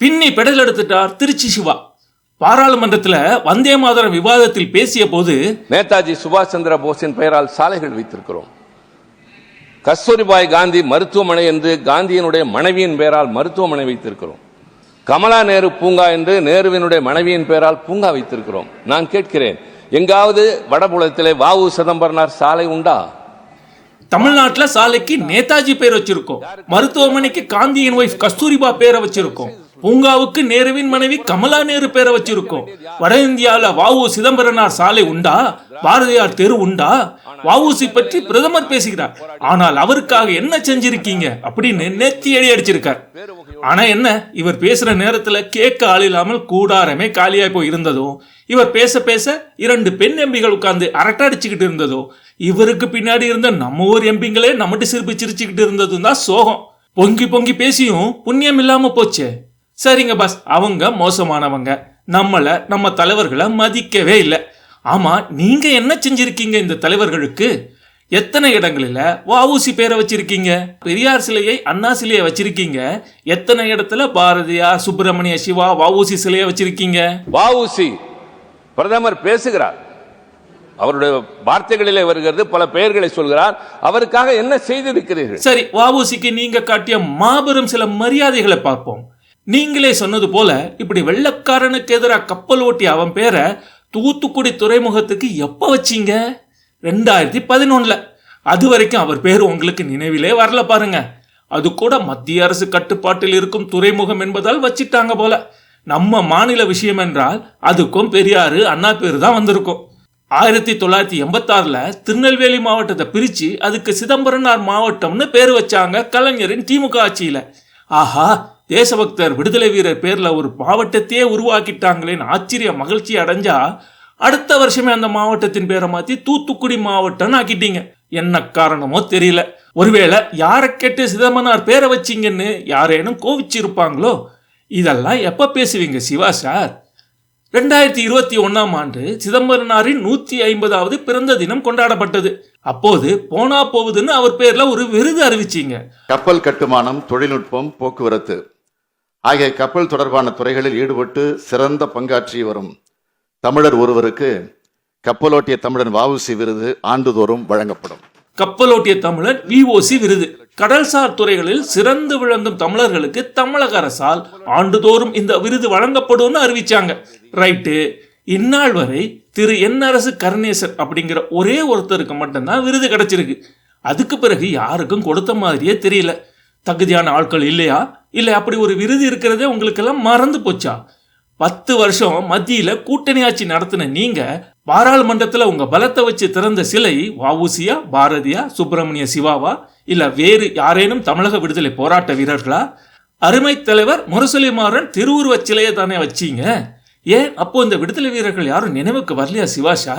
பின்னி பெடல் எடுத்துட்டார் திருச்சி சிவா. பாராளுமன்றத்துல வந்தே மாதரம் விவாதத்தில் பேசிய போது நேதாஜி சுபாஷ் சந்திர போஸின் பெயரால் சாலைகள் வைத்திருக்கிறோம். கஸ்தூரிபாய் காந்தி மருத்துவமனை என்று காந்தியினுடைய மனைவியின் பெயரால் மருத்துவமனை வைத்திருக்கிறோம். கமலா நேரு பூங்கா என்று நேருவினுடைய மனைவியின் பெயரால் பூங்கா வைத்திருக்கிறோம். நான் கேட்கிறேன் எங்காவது வடபுலத்திலே வாவு சிதம்பரனார் சாலை உண்டா? தமிழ்நாட்டுல சாலைக்கு நேதாஜி பேர் வச்சிருக்கோம். மருத்துவமனைக்கு காந்தியின் ஒய்ஃப் கஸ்தூரிபா பேரை வச்சிருக்கோம். பூங்காவுக்கு நேருவின் மனைவி கமலா நேரு பேரை வச்சிருக்கோம். வட இந்தியால வாவு சிதம்பரனார் சாலை உண்டா? பாரதியார் தெரு உண்டா? வாவுசி பற்றி பிரதமர் பேசுகிறார். ஆனால் அவருக்காக என்ன செஞ்சிருக்கீங்க? அப்படின்னு நெத்தி அடி அடிச்சிருக்கார். ஆனா என்ன? இவர் பேசுற நேரத்துல கேட்க ஆள் இல்லாமல் கூடாரமே காலியாய் போய் இருந்ததும் இவர் பேச பேச இரண்டு பெண் எம்பிகள் உட்கார்ந்து அரட்டை அடிச்சுக்கிட்டு இருந்ததும் இவருக்கு பின்னாடி இருந்த நம்ம ஊர் எம்பிங்களே நம்மட்டு சிரிப்பு சிரிச்சுக்கிட்டு இருந்ததும் தான் சோகம். பொங்கி பொங்கி பேசியும் புண்ணியம் இல்லாம போச்சே. சரிங்க பாஸ் அவங்க மோசமானவங்க. நம்மள நம்ம தலைவர்களை மதிக்கவே இல்லை. ஆமா நீங்க என்ன செஞ்சிருக்கீங்க இந்த தலைவர்களுக்கு? எத்தனை இடங்களில் வஉசி பேரை வச்சிருக்கீங்க? பெரியார் சிலையை அண்ணா சிலையை வச்சிருக்கீங்க. எத்தனை இடத்துல பாரதியார் சுப்பிரமணிய சிவா வஉசி சிலையை வச்சிருக்கீங்க? வஉசி. பிரதமர் பேசுகிறார். அவருடைய வார்த்தைகளிலே வருகிறது பல பெயர்களை சொல்கிறார். அவருக்காக என்ன செய்திருக்கிறீர்கள்? சரி வஉசிக்கு நீங்க காட்டிய மாபெரும் சில மரியாதைகளை பார்ப்போம். நீங்களே சொன்னது போல இப்படி வெள்ளக்காரனுக்கு எதிராக கப்பல் ஓட்டி அவன் பேரை தூத்துக்குடி துறைமுகத்துக்கு எப்போ வச்சீங்க? ரெண்டாயிரத்தி பதினொன்றில் அது வரைக்கும் அவர் பேர் உங்களுக்கு நினைவிலே வரல பாருங்க. அது கூட மத்திய அரசு கட்டுப்பாட்டில் இருக்கும் துறைமுகம் என்பதால் வச்சிட்டாங்க போல. நம்ம மாநில விஷயம் என்றால் அதுக்கும் பெரியாறு அண்ணா பேர் தான் வந்திருக்கும். ஆயிரத்தி தொள்ளாயிரத்தி எண்பத்தாறில் திருநெல்வேலி மாவட்டத்தை பிரித்து அதுக்கு சிதம்பரனார் மாவட்டம்னு பேர் வச்சாங்க கலைஞரின் திமுக ஆட்சியில். ஆஹா தேசபக்தர் விடுதலை வீரர் பேரில் ஒரு மாவட்டத்தையே உருவாக்கிட்டாங்களேன்னு ஆச்சரிய மகிழ்ச்சி அடைஞ்சா அடுத்த வருஷமே அந்த மாவட்டத்தின் பேரை மாத்தி தூத்துக்குடி மாவட்டம்னு ஆக்கிட்டீங்க. என்ன காரணமோ தெரியல. ஒருவேளை யாரை கேட்டு சிதம்பரனார் பேரை வச்சீங்கன்னு யாரேனும் கோவிச்சிருப்பாங்களோ? இதெல்லாம் எப்ப பேசுவீங்க சிவா சார்? ரெண்டாயிரத்தி இருபத்தி ஒன்னாம் ஆண்டு சிதம்பரனாரின் நூத்தி ஐம்பதாவது பிறந்த தினம் கொண்டாடப்பட்டது. அப்போது போனா போகுதுன்னு அவர் பேர்ல ஒரு விருது அறிவிச்சீங்க. கப்பல் கட்டுமானம் தொழில்நுட்பம் போக்குவரத்து. ஆகிய கப்பல் தொடர்பான துறைகளில் ஈடுபட்டு சிறந்த பங்காற்றி வரும் தமிழர் ஒருவருக்கு கப்பலோட்டிய தமிழன் வாவுசி விருது ஆண்டுதோறும் வழங்கப்படும். கப்பலோட்டிய தமிழர் விஓசி விருது. கடல்சார் துறைகளில் சிறந்து விளங்கும் தமிழர்களுக்கு தமிழக அரசால் ஆண்டுதோறும் இந்த விருது வழங்கப்படும்னு அறிவிச்சாங்க. ரைட்டு. இந்நாள் வரை திரு என் அரசு கருணேசர் அப்படிங்கிற ஒரே ஒருத்தருக்கு மட்டும்தான் விருது கிடைச்சிருக்கு. அதுக்கு பிறகு யாருக்கும் கொடுத்த மாதிரியே தெரியல. தகுதியான ஆட்கள் இல்லையா? இல்லை அப்படி ஒரு விருது இருக்கிறதே உங்களுக்கெல்லாம் மறந்து போச்சா? பத்து வருஷம் மத்தியில் கூட்டணி ஆட்சி நடத்தின நீங்கள் பாராளுமன்றத்தில் உங்கள் பலத்தை வச்சு திறந்த சிலை வஉசியா பாரதியா சுப்பிரமணிய சிவாவா இல்லை வேறு யாரேனும் தமிழக விடுதலை போராட்ட வீரர்களா? அருமை தலைவர் முரசொலி மாறன் திருவுருவச் சிலையை தானே வச்சீங்க? ஏன் அப்போ இந்த விடுதலை வீரர்கள் யாரும் நினைவுக்கு வரலையா சிவாஷா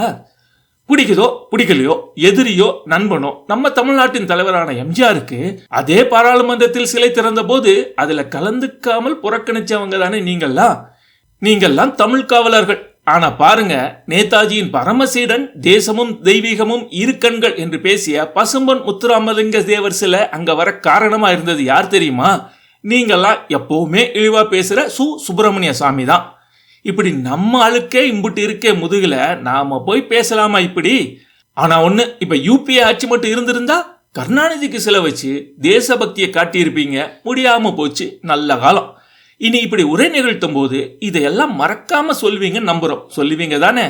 பிடிக்குதோ பிடிக்கலையோ எதிரியோ நண்பனோ நம்ம தமிழ்நாட்டின் தலைவரான எம்ஜிஆருக்கு அதே பாராளுமன்றத்தில் சிலை திறந்த போது அதுல கலந்துக்காமல் புறக்கணிச்சவங்க தானே நீங்கள்லாம். நீங்கள்லாம் தமிழ் காவலர்கள். ஆனா பாருங்க நேதாஜியின் பரமசீடன் தேசமும் தெய்வீகமும் இரு கண்கள் என்று பேசிய பசும்பொன் முத்துராமலிங்க தேவர் சிலை அங்க வர காரணமா இருந்தது யார் தெரியுமா? நீங்கள்லாம் எப்பவுமே இழிவா பேசுற சு. சுப்பிரமணிய சாமி தான் இப்படி நம்ம ஆளுக்கே இம்புட்டு இருக்கே முதுகில் நாம போய் பேசலாமா இப்படி? ஆனா ஒண்ணு இப்ப யூபிஏ ஆட்சி மட்டும் இருந்திருந்தா கருணாநிதிக்கு சில வச்சு தேசபக்தியை காட்டியிருப்பீங்க. முடியாம போச்சு. நல்ல காலம். இனி இப்படி உரை நிகழ்த்தும் போது இதையெல்லாம் மறக்காம சொல்வீங்க நம்புறோம். சொல்லுவீங்க தானே?